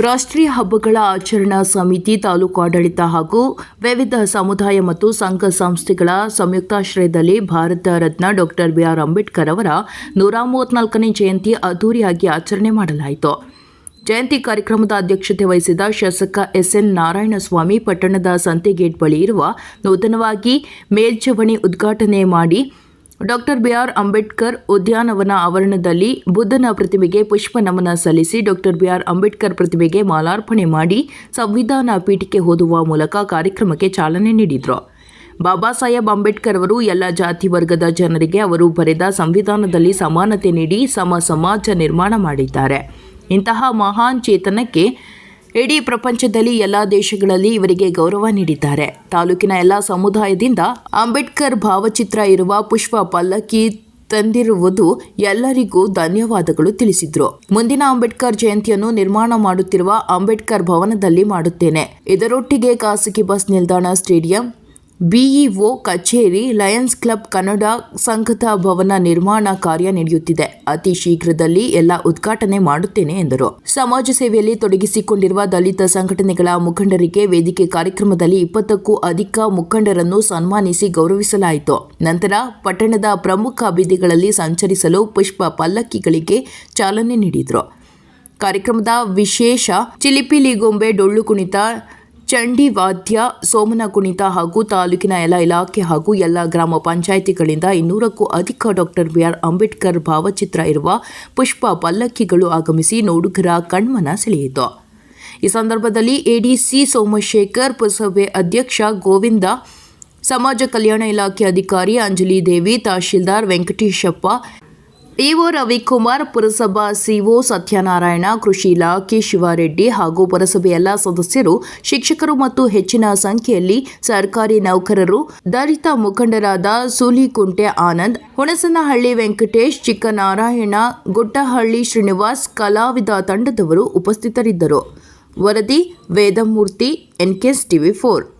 ರಾಷ್ಟ್ರೀಯ ಹಬ್ಬಗಳ ಆಚರಣಾ ಸಮಿತಿ ತಾಲೂಕು ಆಡಳಿತ ಹಾಗೂ ವಿವಿಧ ಸಮುದಾಯ ಮತ್ತು ಸಂಘ ಸಂಸ್ಥೆಗಳ ಸಂಯುಕ್ತಾಶ್ರಯದಲ್ಲಿ Bharat Ratna doctor B R Ambedkar ಅವರ ನೂರ ಮೂವತ್ನಾಲ್ಕನೇ ಜಯಂತಿ ಅದ್ದೂರಿಯಾಗಿ ಆಚರಣೆ ಮಾಡಲಾಯಿತು. ಜಯಂತಿ ಕಾರ್ಯಕ್ರಮದ ಅಧ್ಯಕ್ಷತೆ ವಹಿಸಿದ ಶಾಸಕ ಎಸ್ಎನ್ ನಾರಾಯಣಸ್ವಾಮಿ ಪಟ್ಟಣದ ಸಂತೆಗೇಟ್ ಬಳಿ ಇರುವ ನೂತನವಾಗಿ ಮೇಲ್ಛಾವಣಿ ಉದ್ಘಾಟನೆ ಮಾಡಿ ಡಾಕ್ಟರ್ ಬಿಆರ್ ಅಂಬೇಡ್ಕರ್ ಉದ್ಯಾನವನ ಆವರಣದಲ್ಲಿ ಬುದ್ಧನ ಪ್ರತಿಮೆಗೆ ಪುಷ್ಪ ನಮನ ಸಲ್ಲಿಸಿ ಡಾಕ್ಟರ್ ಬಿಆರ್ ಅಂಬೇಡ್ಕರ್ ಪ್ರತಿಮೆಗೆ ಮಾಲಾರ್ಪಣೆ ಮಾಡಿ ಸಂವಿಧಾನ ಪೀಠಕ್ಕೆ ಓದುವ ಮೂಲಕ ಕಾರ್ಯಕ್ರಮಕ್ಕೆ ಚಾಲನೆ ನೀಡಿದರು. ಬಾಬಾ ಸಾಹೇಬ್ ಅಂಬೇಡ್ಕರ್ ಅವರು ಎಲ್ಲ ಜಾತಿ ವರ್ಗದ ಜನರಿಗೆ ಅವರು ಬರೆದ ಸಂವಿಧಾನದಲ್ಲಿ ಸಮಾನತೆ ನೀಡಿ ಸಮ ಸಮಾಜ ನಿರ್ಮಾಣ ಮಾಡಿದ್ದಾರೆ. ಇಂತಹ ಮಹಾನ್ ಚೇತನಕ್ಕೆ ಇಡೀ ಪ್ರಪಂಚದಲ್ಲಿ ಎಲ್ಲ ದೇಶಗಳಲ್ಲಿ ಇವರಿಗೆ ಗೌರವ ನೀಡಿದ್ದಾರೆ. ತಾಲೂಕಿನ ಎಲ್ಲ ಸಮುದಾಯದಿಂದ ಅಂಬೇಡ್ಕರ್ ಭಾವಚಿತ್ರ ಇರುವ ಪುಷ್ಪ ಪಲ್ಲಕ್ಕಿ ತಂದಿರುವುದು ಎಲ್ಲರಿಗೂ ಧನ್ಯವಾದಗಳು ತಿಳಿಸಿದ್ರು. ಮುಂದಿನ ಅಂಬೇಡ್ಕರ್ ಜಯಂತಿಯನ್ನು ನಿರ್ಮಾಣ ಮಾಡುತ್ತಿರುವ ಅಂಬೇಡ್ಕರ್ ಭವನದಲ್ಲಿ ಮಾಡುತ್ತೇನೆ. ಇದರೊಟ್ಟಿಗೆ ಖಾಸಗಿ ಬಸ್ ನಿಲ್ದಾಣ, ಸ್ಟೇಡಿಯಂ ಬಿಇಒ ಕಚೇರಿ ಲಯನ್ಸ್ ಕ್ಲಬ್ ಕನ್ನಡ ಸಂಘದ ಭವನ ನಿರ್ಮಾಣ ಕಾರ್ಯ ನಡೆಯುತ್ತಿದೆ. ಅತಿ ಶೀಘ್ರದಲ್ಲಿ ಎಲ್ಲ ಉದ್ಘಾಟನೆ ಮಾಡುತ್ತೇನೆ ಎಂದರು. ಸಮಾಜ ಸೇವೆಯಲ್ಲಿ ತೊಡಗಿಸಿಕೊಂಡಿರುವ ದಲಿತ ಸಂಘಟನೆಗಳ ಮುಖಂಡರಿಗೆ ವೇದಿಕೆ ಕಾರ್ಯಕ್ರಮದಲ್ಲಿ ಇಪ್ಪತ್ತಕ್ಕೂ ಅಧಿಕ ಮುಖಂಡರನ್ನು ಸನ್ಮಾನಿಸಿ ಗೌರವಿಸಲಾಯಿತು. ನಂತರ ಪಟ್ಟಣದ ಪ್ರಮುಖ ಬೀದಿಗಳಲ್ಲಿ ಸಂಚರಿಸಲು ಪುಷ್ಪ ಪಲ್ಲಕ್ಕಿಗಳಿಗೆ ಚಾಲನೆ ನೀಡಿದರು. ಕಾರ್ಯಕ್ರಮದ ವಿಶೇಷ ಚಿಲಿಪಿಲಿಗೊಂಬೆ ಡೊಳ್ಳು ಕುಣಿತ ಚಂಡಿ ವಾದ್ಯ ಸೋಮನ ಕುಣಿತ ಹಾಗೂ ತಾಲೂಕಿನ ಎಲ್ಲ ಇಲಾಖೆ ಹಾಗೂ ಎಲ್ಲ ಗ್ರಾಮ ಪಂಚಾಯಿತಿಗಳಿಂದ ಇನ್ನೂರಕ್ಕೂ ಅಧಿಕ ಡಾಕ್ಟರ್ ಬಿಆರ್ ಅಂಬೇಡ್ಕರ್ ಭಾವಚಿತ್ರ ಇರುವ ಪುಷ್ಪ ಪಲ್ಲಕ್ಕಿಗಳು ಆಗಮಿಸಿ ನೋಡುಗರ ಕಣ್ಮನ ಸೆಳೆಯಿತು. ಈ ಸಂದರ್ಭದಲ್ಲಿ ಎಡಿಸಿ ಸೋಮಶೇಖರ್, ಪುರಸಭೆ ಅಧ್ಯಕ್ಷ ಗೋವಿಂದ, ಸಮಾಜ ಕಲ್ಯಾಣ ಇಲಾಖೆ ಅಧಿಕಾರಿ ಅಂಜಲಿ ದೇವಿ, ತಹಶೀಲ್ದಾರ್ ವೆಂಕಟೇಶಪ್ಪ ಇಒ ರವಿಕುಮಾರ್ ಪುರಸಭಾ ಸಿಒ ಸತ್ಯನಾರಾಯಣ ಕೃಷಿ ಇಲಾಖೆ ಶಿವಾರೆಡ್ಡಿ ಹಾಗೂ ಪುರಸಭೆ ಎಲ್ಲ ಸದಸ್ಯರು, ಶಿಕ್ಷಕರು ಮತ್ತು ಹೆಚ್ಚಿನ ಸಂಖ್ಯೆಯಲ್ಲಿ ಸರ್ಕಾರಿ ನೌಕರರು, ದಲಿತ ಮುಖಂಡರಾದ ಸೂಲಿಕುಂಟೆ ಆನಂದ್, ಹುಣಸನಹಳ್ಳಿ ವೆಂಕಟೇಶ್, ಚಿಕ್ಕನಾರಾಯಣ ಗುಟ್ಟಹಳ್ಳಿ ಶ್ರೀನಿವಾಸ್, ಕಲಾವಿದ ತಂಡದವರು ಉಪಸ್ಥಿತರಿದ್ದರು. ವರದಿ, ವೇದಮೂರ್ತಿ ಎನ್ಕೆಎಸ್ ಟಿವಿ ಫೋರ್.